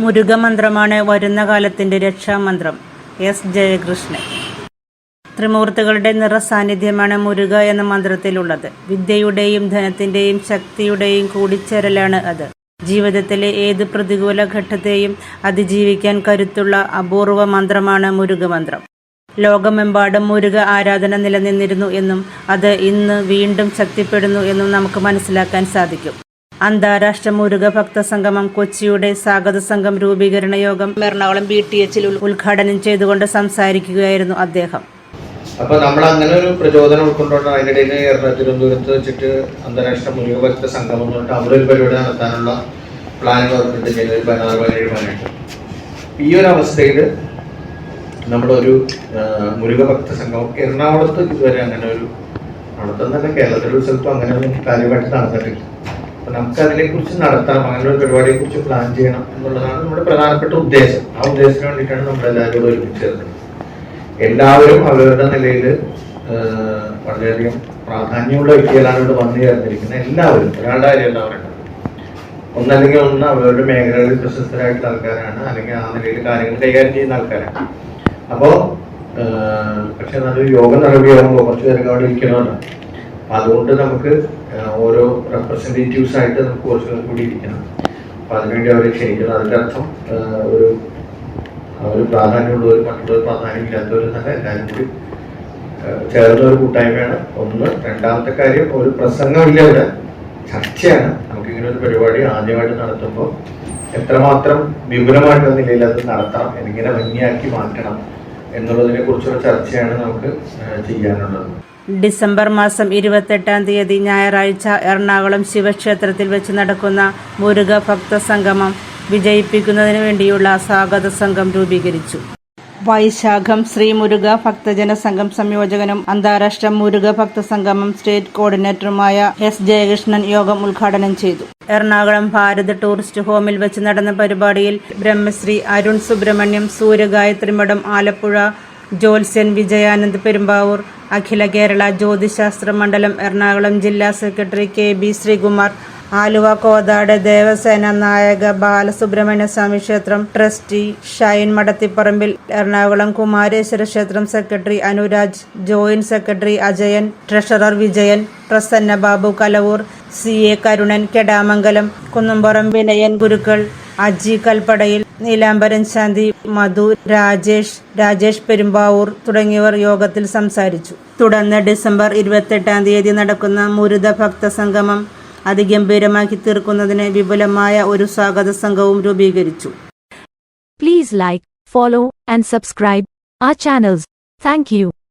മുരുകമന്ത്രമാണ് വരുന്ന കാലത്തിന്റെ രക്ഷാമന്ത്രം. എസ്. ജയകൃഷ്ണൻ. ത്രിമൂർത്തികളുടെ നിറസാന്നിധ്യമാണ് മുരുക എന്ന മന്ത്രത്തിലുള്ളത്. വിദ്യയുടെയും ധനത്തിന്റെയും ശക്തിയുടെയും കൂടിച്ചേരലാണ് അത്. ജീവിതത്തിലെ ഏത് പ്രതികൂല ഘട്ടത്തെയും അതിജീവിക്കാൻ കരുത്തുള്ള അപൂർവ മന്ത്രമാണ് മുരുകമന്ത്രം. ലോകമെമ്പാടും മുരുക ആരാധന നിലനിന്നിരുന്നു എന്നും അത് ഇന്ന് വീണ്ടും ശക്തിപ്പെടുന്നു എന്നും നമുക്ക് മനസ്സിലാക്കാൻ സാധിക്കും. അന്താരാഷ്ട്ര മുരുക ഭക്ത സംഗമം കൊച്ചിയുടെ സ്വാഗത സംഘം രൂപീകരണ യോഗം എറണാകുളം ബി ടി എച്ചിൽ ഉദ്ഘാടനം ചെയ്തുകൊണ്ട് സംസാരിക്കുകയായിരുന്നു അദ്ദേഹം. അപ്പൊ നമ്മൾ അങ്ങനെ ഒരു പ്രചോദനം ഉൾക്കൊണ്ടുകൊണ്ട് എറണാകുളം തിരുവനന്തപുരത്ത് വെച്ചിട്ട് അന്താരാഷ്ട്ര മുരുകഭക്ത സംഗമം എന്ന് പറഞ്ഞിട്ട് അവിടെ ഒരു പരിപാടി നടത്താനുള്ള പ്ലാനുകൾ ഓർക്കുന്നുണ്ട് ജനുവരി പതിനാറ് പതിനേഴ് പതിനെട്ട്. ഈ ഒരു അവസ്ഥയിൽ നമ്മളൊരു മുരുക മുരുകഭക്ത സംഗമം എറണാകുളത്ത് ഇതുവരെ അങ്ങനെ ഒരു നടത്തുന്ന കേരളത്തിലൊരു സ്ഥലത്തും അങ്ങനെ കാര്യമായിട്ട് നടന്നിട്ടില്ല. നമുക്ക് അതിനെക്കുറിച്ച് നടത്താം അങ്ങനെ ഒരു പരിപാടിയെ കുറിച്ച് പ്ലാൻ ചെയ്യണം എന്നുള്ളതാണ് നമ്മുടെ പ്രധാനപ്പെട്ട ഉദ്ദേശം. ആ ഉദ്ദേശത്തിന് വേണ്ടിയിട്ടാണ് കൂടെ ഒരുമിച്ച് ചേർന്നത്. എല്ലാവരും അവരുടെ നിലയിൽ വളരെയധികം പ്രാധാന്യമുള്ള വ്യക്തികളാണ് ഇവിടെ വന്നു ചേർന്നിരിക്കുന്നത്. എല്ലാവരും ഒരാളുടെ കാര്യം എല്ലാവരും ഒന്നല്ലെങ്കിൽ ഒന്ന് അവരുടെ മേഖലകളിൽ പ്രശസ്തരായിട്ടുള്ള ആൾക്കാരാണ് അല്ലെങ്കിൽ ആ നിലയിൽ കാര്യങ്ങൾ കൈകാര്യം ചെയ്യുന്ന ആൾക്കാരാണ്. അപ്പോൾ പക്ഷെ നല്ലൊരു യോഗം നടപടിയാകുമ്പോൾ കുറച്ച് പേരൊക്കെ അവിടെ ഇരിക്കണമല്ലോ. അതുകൊണ്ട് നമുക്ക് ഓരോ റെപ്രസെന്റേറ്റീവ്സ് ആയിട്ട് നമുക്ക് കുറച്ച് പേർ കൂടി ഇരിക്കണം അപ്പോൾ അതിനുവേണ്ടി അവരെ ക്ഷണിക്കണം. അതിന്റെ അർത്ഥം ഒരു ഒരു പ്രാധാന്യമുള്ളവർ മറ്റുള്ളവർ പ്രാധാന്യം ഇല്ലാത്തവർ തന്നെ എല്ലാവരും കൂടി ചേർന്ന ഒരു കൂട്ടായ്മയാണ്. ഒന്ന് രണ്ടാമത്തെ കാര്യം ഒരു പ്രസംഗമില്ല ഇവിടെ ചർച്ചയാണ്. നമുക്കിങ്ങനെ ഒരു പരിപാടി ആദ്യമായിട്ട് നടത്തുമ്പോൾ എത്രമാത്രം വിപുലമായിട്ടുള്ള നിലയിൽ അത് നടത്തണം എങ്ങനെ ഭംഗിയാക്കി മാറ്റണം എന്നുള്ളതിനെ കുറിച്ചുള്ള ചർച്ചയാണ് നമുക്ക് ചെയ്യാനുള്ളത്. ഡിസംബർ മാസം ഇരുപത്തെട്ടാം തീയതി ഞായറാഴ്ച എറണാകുളം ശിവക്ഷേത്രത്തിൽ വെച്ച് നടക്കുന്ന മുരുക ഭക്ത സംഗമം വിജയിപ്പിക്കുന്നതിന് വേണ്ടിയുള്ള സ്വാഗത സംഘം രൂപീകരിച്ചു. വൈശാഖം ശ്രീ മുരുക ഭക്തജന സംഘം സംയോജകനും അന്താരാഷ്ട്ര മുരുക ഭക്ത സംഗമം സ്റ്റേറ്റ് കോർഡിനേറ്ററുമായ എസ് ജയകൃഷ്ണൻ യോഗം ഉദ്ഘാടനം ചെയ്തു. എറണാകുളം ഭാരത് ടൂറിസ്റ്റ് ഹോമിൽ വെച്ച് നടന്ന പരിപാടിയിൽ ബ്രഹ്മശ്രീ അരുൺ സുബ്രഹ്മണ്യം സൂര്യഗായത്രി മഠം ആലപ്പുഴ ജോത്സ്യൻ വിജയാനന്ദ് പെരുമ്പാവൂർ അഖില കേരള ജ്യോതിശാസ്ത്ര മണ്ഡലം എറണാകുളം ജില്ലാ secretary K B Sreekumar Aluva Kothad Devasena Nayaka Balasubrahmanya Swamy ക്ഷേത്രം ട്രസ്റ്റി ഷൈൻ മടത്തിപ്പറമ്പിൽ എറണാകുളം കുമാരേശ്വര ക്ഷേത്രം secretary Anuraj joint secretary Ajayan treasurer Vijayan Prasanna Babu Kalavoor C A Karunan Kedamangalam Kunnumpuram Vinayan Gurukkal Aji Kalpadayil Neelambaran Santhi Madhu Rajesh Rajesh Perumbavoor തുടങ്ങിയവർ യോഗത്തിൽ സംസാരിച്ചു. തുടർന്ന് December ഇരുപത്തെട്ടാം തീയതി നടക്കുന്ന മുരുത ഭക്ത സംഗമം അതിഗംഭീരമാക്കി തീർക്കുന്നതിന് വിപുലമായ ഒരു സ്വാഗത സംഘവും രൂപീകരിച്ചു. Please like follow and subscribe ആ ചാനൽസ് താങ്ക്.